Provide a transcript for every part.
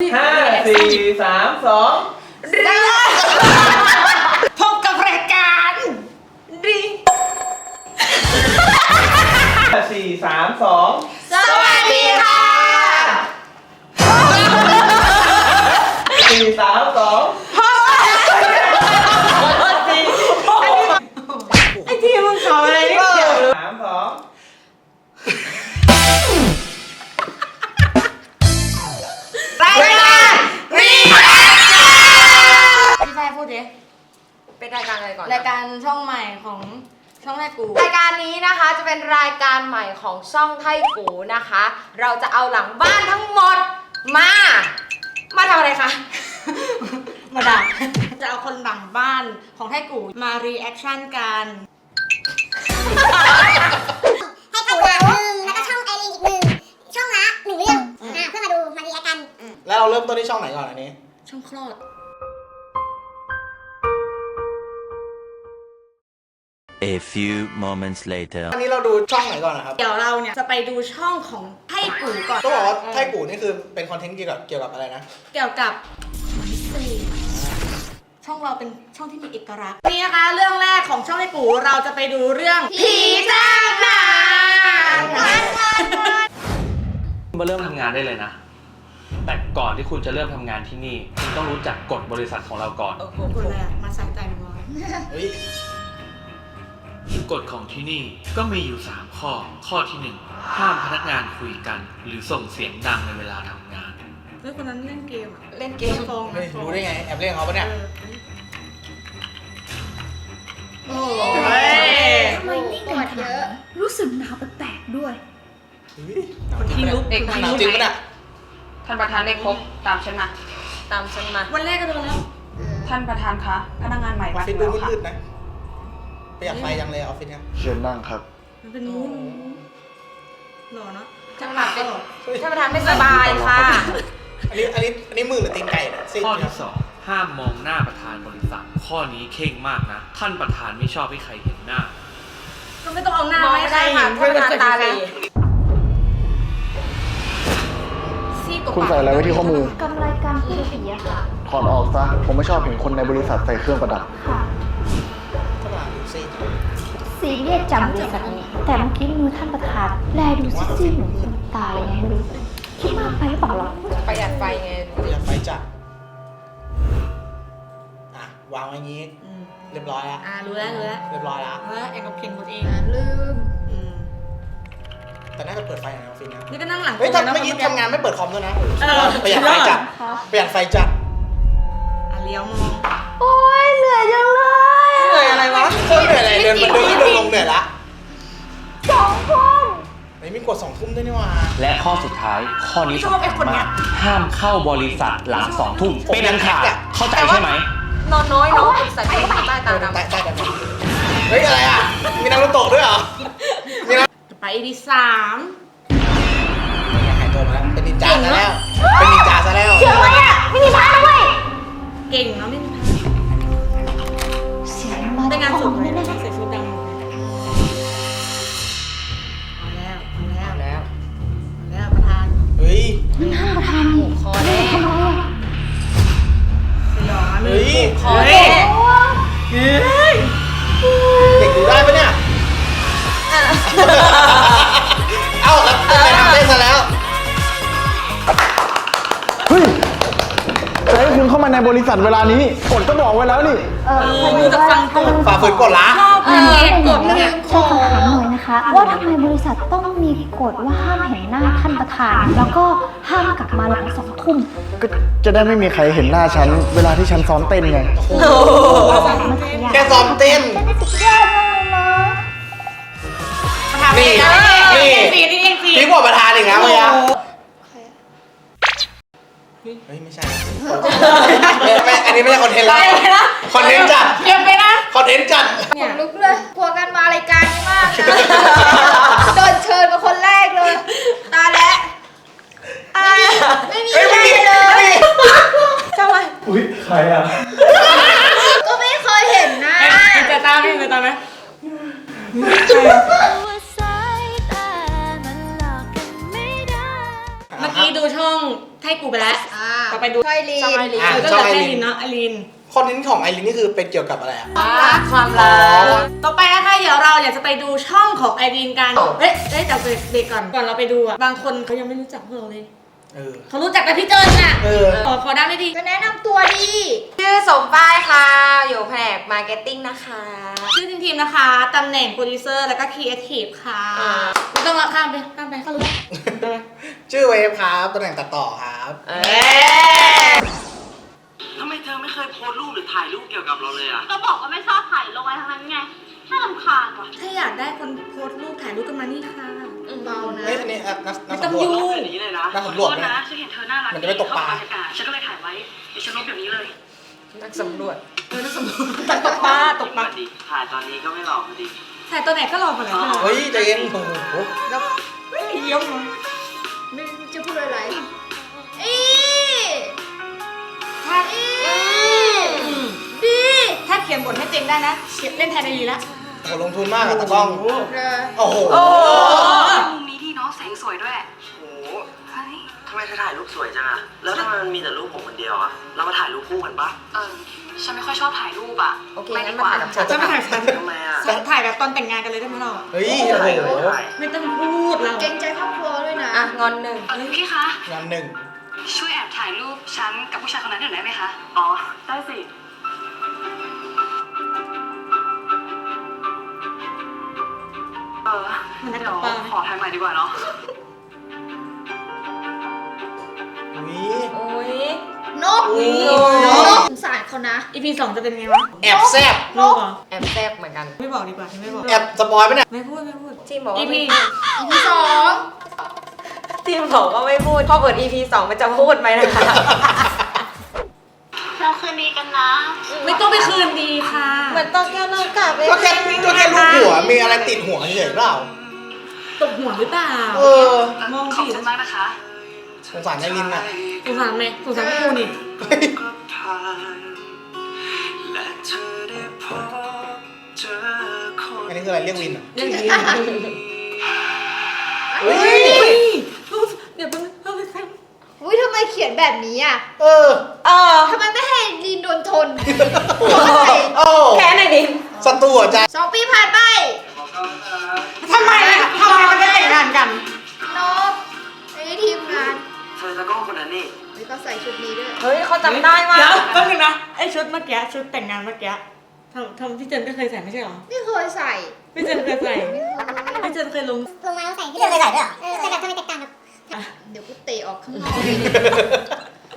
ห้าสี่สามสองพบกับรายการดีห้าสี่สามสองสวัสดีค่ะสี่สามสอง ใหม่ของช่องไทยกูนะคะ เราจะเอาหลังบ้านทั้งหมดมา มาทำอะไรคะ มาด่าจะเอาคนหลังบ้านของไทยกูมารีแอคชั่นกันให้เข้าหนึ่งแล้วก็ช่องไอรีนอีกหนึ่งช่องละหนึ่งเรื่องอ่าเพื่อมาดูมารีแอคกัน แล้วเราเริ่มต้นที่ช่องไหนก่อนอันนี้ ช่องคลอด A few moments later. อันนี้เราดูช่องไหนก่อนนะครับ เดี๋ยวเราเนี่ยจะไปดูช่องของไทยกูก่อนต้องบอกว่าไทยกูนี่คือเป็นคอนเทนต์เกี่ยวกับเกี่ยวกับอะไรนะ เกี่ยวกับช่องเราเป็นช่องที่มีเอกลักษณ์นี่นะคะเรื่องแรกของช่องไทยกูเราจะไปดูเรื่องผีจ้างหนังมาเริ่มทำงานได้เลยนะ แต่ก่อนที่คุณจะเริ่มทำงานที่นี่ คุณต้องรู้จักกฎบริษัทของเราก่อนคนแรกมาใส่ใจหนึ่งร้อยเฮ้ย กฎของที่นี่ก็มีอยู่ 3 ข้อ ข้อที่ 1 ห้ามพนักงานคุยกัน หรือส่งเสียงดังในเวลาทำงาน เฮ้ยคนนั้นเล่นเกมอะเล่นเกมฟองเฮ้ยรู้ได้ไง แอบเล่นเขาปะเนี่ย โอ้ยทำไมนิ่งกดเยอะรู้สึกหนาวแปลกๆด้วยเฮ้ยหนาวคนจริงที่ปะลุกเนี่ยหนาวจริงปะเนี่ยท่านประธานเลขครบตามฉันมา ตามฉันมา วันแรกก็โดนแล้ว ท่านประธานคะ พนักงานใหม่ออมาฟฟิถึศงดูแล้วค่ะ มืดๆนะ ประหยัดไฟจังเลยออฟฟิศเนี่ยเชิญนั่งครับ มันเป็นนู้นหล่อเนาะท่านประธานเป็นท่านประธานไม่สบายค่ะ อันนี้อันนี้อันนี้มือหรือตีนไก่เนี่ยซีดข้อเนี่ยที่2ห้ามมองหน้าประธานบริษัท ข้อนี้เข่งมากนะ ท่านประธานไม่ชอบให้ใครเห็นหน้า ก็ไม่ต้องเอาหน้ามองไว้ไม่ใครได้เห็ค่ะนท่านประธานตาดีซีดกว่าคุณใส่อะไรไว้ที่ข้อมือ กำไรการพูดผีอะค่ะ ถอดออกซะ ผมไม่ชอบเห็นคนในบริษัทใส่เครื่องประดับ ค่ะ ซีเรียสจังบริษัทนี้แต่เมื่อกี้มือท่านประธานแลดูซีดๆเหมือนคนตายยังไงไม่รู้คิดมากไปหรือเปล่าล่ะประหยัดไฟไงประหยัดไฟจัดอะวางไว้อย่างงี้อืมเรียบร้อยแล้วอ่ารู้แล้วรู้แล้วเรียบร้อยแล้วรู้แล้วแองกับเคนหมดเองลืมอืมแต่น่าจะเปิดไฟในออฟฟิศนะนี่ก็นั่งหลังเฮ้ยตรงทำนะเมื่อกี้ทำงานไม่เปิดคอมด้วยนะเออประหยัดไฟจัดครับประหยัดไฟจัดอะเลี้ยวมองโอ้ยเหนื่อยจังเลยเหนื่อย อะไรวะโคตรเหนื่อยเลยเดินมาเดินขึ้นเดินลงเหนื่อยละสองคนเฮ้ยมีกดสองทุ่มด้วยนี่หว่าและข้อสุดท้าย ข้อนี้ชอบไอ้คนเนี้มายกห้ามเข้าบริษัทหลังสองทุ่มเป็นอันขาดเข้าใจใช่ไหม นอนน้อยเนาะบริษัทนี้ใต้ตาดำใต้ใต้กันเฮ้ยอะไรอะ มีนารุโตะด้วยเหรอมีนาไปดีสามหายตัวมาแล้วเป็นนินจาซะแล้ว เป็นนินจาซะแล้วเชื่อไหมอะไม่มีพระนะเว้ย เก่งเนาะไม่ มาในบริษัทเวลานี้กฎก็บอกไว้แล้วนี่ เออพอดีว่าท่านฝ่าฝืนกฎละ ชอบเป็นเอกกดเนี่ยจะขอถามหน่อยนะคะ ว่าทำไมบริษัทต้องมีกฎว่าห้ามเห็นหน้าท่านประธาน แล้วก็ห้ามกลับมาหลังสองทุ่มก็จะได้ไม่มีใครเห็นหน้าฉัน เวลาที่ฉันซ้อมเต้นไง แค่ซ้อมเต้นจะได้สุดยอดมากเลยนะประธานนี่ นี่นี่สีนี่เองสีพี่กว่าประธานอีกนะเมื่อกี้ เฮ้ยไม่ใช่นะไม่ไม่อันนี้ไม่ใช่คอนเทนต์ไปแล้วเลยนะคอนเทนต์จัดเก็บไปนะคอนเทนต์จัดเนี่ยลุกเลยกลัวกันมารายการนี้มากนะ ลีช่อยลีเออก็เหลือแค่ลินเนาะไอลิน คอนเทนต์ของไอรินนี่คือเป็นเกี่ยวกับอะไรอะรักความรัก ต่อไปนะคะเดี๋ยวเราอยากจะไปดูช่องของไอรีนกัน เฮ้ยเฮ้ยแต่เด็กก่อน ก่อนเราไปดูอะ บางคนเขายังไม่รู้จักพวกเราเลย เออ เขารู้จักแต่พี่เจินน่ะเออ ขอขอได้ไหมดีก็แนะนำตัวดี ชื่อสมป้ายค่ะ อยู่แผนกมาร์เก็ตติ้งนะคะ ชื่อทีมๆนะคะ ตำแหน่งโปรดิวเซอร์แล้วก็ครีเอทีฟค่ะ อ่า ไม่ต้องละข้ามไปข้ามไปเขารู้ ชื่อเวฟครับตำแหน่งตัดต่อครับเอทำไมเธอไม่เคยโพสต์รูปหรือถ่ายรูปเกี่ยวกับเราเลยอะ ก็บอกว่าไม่ชอบถ่ายลงไว้ทั้งนั้นไงน่ารำคาญว่ะถ้าอยากได้คนโพสต์รูปถ่ายรูปกันมานี่ค่ะเบานะ เฮ้ยอันนี้อะนักนัไม่กต้องสำรวจยุ่งอย่างนี้เลยนะนักสำรวจไหมฉันเห็นเธอน่ารักมันจะไม่ตกปลา เข้บรรยากาศฉันก็เลยถ่ายไว้เดี๋ยวฉันลบเดี๋ยวนี้เลยนักสำรวจเออน่าสมมติตกปลาตกปลาดีถ่ายตอนนี้ก็ไม่หลอกพอดี ถ่ายตัวไหนก็รอมาเลยค่ะเฮ้ยใจเย็นโอ้โหเยี่ยมไม่รู้จะ พูดอะไรอีถ้าดีถ้าเขียนบทให้เจงได้นะเขียนเล่นแทนไอรีนละโอ้โหลงทุนมากอะตากล้อง เออ โอ้โห โอ้มุมนี้ดีเนาะแสงสวยด้วยโอ้โหเฮ้ย ทำไมเธอถ่ายรูปสวยจังอะแล้วทำไมมันมีแต่รูปผมคนเดียวอะเรามาถ่ายรูปคู่กันปะเออฉันไม่ค่อยชอบถ่ายรูปอะโอเคไม่งั้ดีนกมาว่าถ่ายกับฉันจะมาถ่ายฉันทำไมอะฉันถ่ายแบบตอนแต่งงานกันเลยได้ไหมเราเฮ้ยโอ้โหถ่ายไม่ต้องพูดเราเกรงใจครอบครัวด้วยนะอะงอนหนึ่งเออพี่คะ งานหนึ่งช่วยแอบถ่ายรูปฉันกับผู้ชายคนนั้นหน่อยได้ไหมคะ อ๋อ ได้สิ เออมันนักเดี๋ตยวกปลาขอถ่ายใหม่ดีกว่าเนาะ อุ้ยโอ้ยนกอุ้ยนกสงสารเขานะ อีพีสองจะเป็นไงวะแอบแซบนกเหรอแอบแซบเหมือนกันไม่บอกดีกว่าไม่บอกแอบสปอยล์ปะเนี่ยไม่พูดไม่พูดทีมบอกว่าอีพีอีพีสองทีมบอกว่าไม่พูดพอเปิด EP 2มันจะพูดไหมนะคะ เราคืนดีกันนะ ไม่ต้องไปคืนดีค่ะ เหมือนตอนแก้วเลิกกลับเลยก็แค่ก็แค่รูปหัวมีอะไรติดหัวเฉยๆเปล่าตบหัวหรือเปล่า เออ มองขอบผิดคุณมากนะคะ สงสารไอรินอะสงสารไหมสงสารพวกกูนี่ก็ผ่านและเธอได้พบเจอคนอันนี้คืออะไรเรียกวินเหรอเรื่องนี้เฮ้ยเดี๋ยวเพิ่งเพิ่งเพิ่งอุ้ยทำไมเขียนแบบนี้อะเออเออทำไมไม่ให้ลีนโดนทนโอ้แค่ไหนดินศัตรูหัวใจสองปีผ่านไป อจะก็คนนั้นนี่นี่ก็ใส่ชุดนี้ด้วย เฮ้ยเขาจำได้มาเดี๋ยวกแป๊บนึงนะไอชุดเมื่อกี้ชุดแต่งงานเมื่อกี้ทำทำพี่เจนก็เคยใส่ไม่ใช่เหรอไม่เคยใส่พี่เจนเคยใส่พี่เจนเคยลงลงมาใส่พี่เจนเคยใส่ด้วยเหรอแต่แบบทำไมแตกต่างกับเดี๋ยวกูเตะออกข้างนอก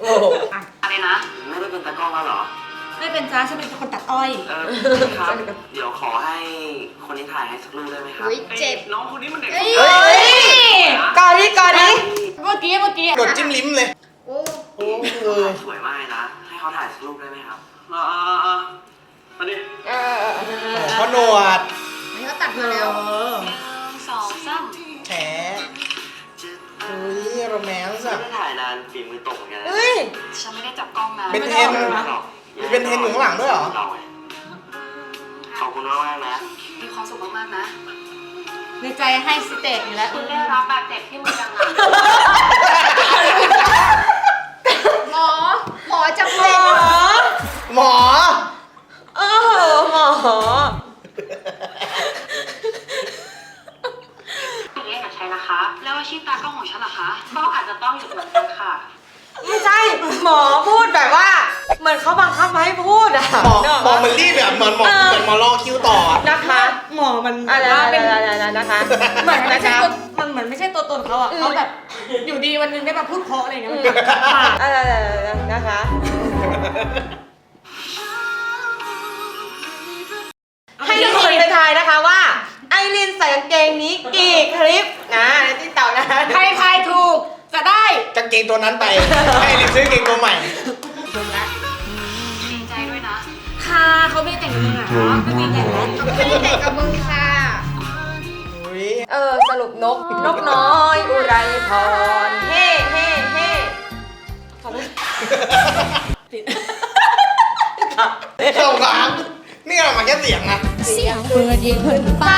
โอ้โหอะไรนะ ไม่ได้เป็นตากล้องแล้วเหรอ ไม่เป็นจ้าฉันเป็นคนตัดอ้อย เออครับ เดี๋ยวขอให้คนนี้ถ่ายให้สักรูปได้ไหมครับอุ้ยเจ็บน้องคนนี้มันเด็กเอ้ย เฮ้ย ก่อนนี้ก่อนนี้เมื่อกี้เมื่อกี้โดดจิ้มลิ้มเลย โอ้โอ้เออ สวยมากเลยนะ ให้เขาถ่ายสักรูปได้ไหมครับอ่าอ่าอ่ามาดิเออพ่อหนวดอันนี้เขาตัดมาแล้วสองสามแฉอุ้ยโรแมนส์ไม่อะได้ถ่ายนานฝีมือตกเหมือนกันนะเฮ้ย ฉันไม่ได้จับกล้องนะเป็นเทรนด์มี เป็นเทรนด์อยู่ข้างหลังด้วยเหรอ ขอบคุณมากมากๆนะ มีความสุขมากๆนะ ในใจให้สเต็กอยู่แล้วคุณได้รับแบบเด็กที่มึงยังอะหมอ หมอจำเป็น หมอโอ้โหหมอเล่นกับชัยนะคะ แล้วอาชีพตากล้องของฉันล่ะคะก็อาจจะต้องหยุดเหมือนกันค่ะ ไม่ใช่ หมอพูดแบบว่า เหมือนเขาบังคับมาให้พูดอะหมอหมอมันรีบแบบเหมือนหมอเหมือนหมอรอคิวต่ออะนะคะหมอมันอะไรว่าเป็นๆๆๆนะคะเหมือนไม่นะใช่คะตัวมันเหมือนไม่ใช่ตัวตนเขาอะเขาแบบอยู่ดีวันหนึงได้มาพูดเพราะอะไรอย่างเงี้ยมันแบบปากอะไรๆๆนะคะ ให้ทุกคนไปทายนะคะว่าไอรินใส่กางเกงนี้กี่คลิปนะในที่เต่านะ ใครทายถูกจะได้กางเกงตัวนั้นไป ให้รีบซื้อกางเกงตัวใหม่ เขาไม่ได้แต่งงานเหรอไม่มีแต่งแล้วไม่ได้แต่งกับมึงค่ะอุ้ยเออสรุปนก นกน้อย อุไรพร เฮ่เฮ่เฮ่ขอโทษเข้าร้านนี่เรามาแค่เสียงนะเสียงเปิดยิงเพิ่นป้า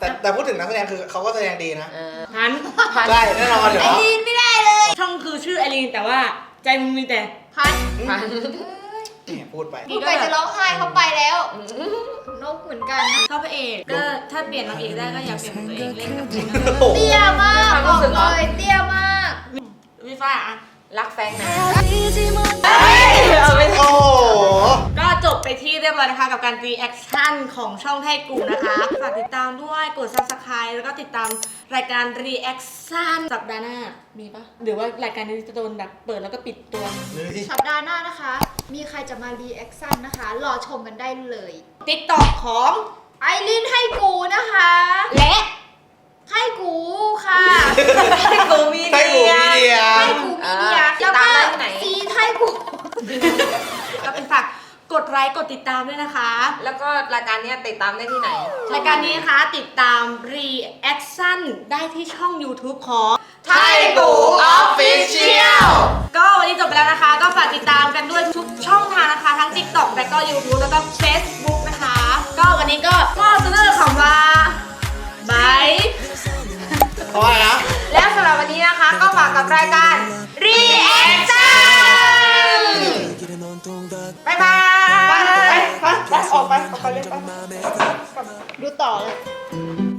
แต่แต่พูดถึงนักแสดงคือเขาก็แสดงดีนะเออพันพันใช่แน่นอนเดี๋ยวลีนไม่ได้เลย ช่องคือชื่อไอรีนแต่ว่าใจมึงมีแต่พัน เนี่ยพูดไป พูดไปจะร้องไห้เขาไปแล้วนกเหมือนกันนะชอบพระเอกก็ถ้าเปลี่ยนนางเอกได้ก็อยากเปลี่ยนเป็นตัวเองเล่นกับคุณเตี้ยมากบอกเลยเตี้ยมากวิฟ้าอะรักแฟงนะโอ้โหก็จบไปที่เรียบร้อยนะคะ กับการรีแอคชั่นของช่องไทยกูนะคะฝากติดตามด้วยกด subscribe แล้วก็ติดตามรายการรีแอคชั่นสัปดาห์หน้ามีปะหรือว่ารายการนี้จะโดนแบบเปิดแล้วก็ปิดตัวสัปดาห์หน้านะคะ มีใครจะมารีแอคชั่นนะคะ รอชมกันได้เลย TikTok ของไอรินให้กูนะคะ และให้กูค่ะ ให้กูมีให้กูมีเดีย ให้กูมีเดียติแล้ดวตา กกดไลค์กดติดตามด้วยนะคะ แล้วก็รายการเนี้ยติดตามได้ที่ไหนรายการนี้นะคะติดตาม reaction ได้ที่ช่อง YouTube ของ ไทยกู Official ก็วันนี้จบไปแล้วนะคะ ก็ฝากติดตามกันด้วยทุกช่องทางนะคะ ทั้ง TikTok แล้วก็ YouTube แล้วก็ Facebook นะคะ ก็วันนี้ก็ข้อเสนอคำว่าบายเพราะอะไรนะ แล้วสำหรับวันนี้นะคะ ก็ฝากกับรายการ Reaction บายบาย ไปไปไปออกไปออกไปเลยไปดูต่อเลย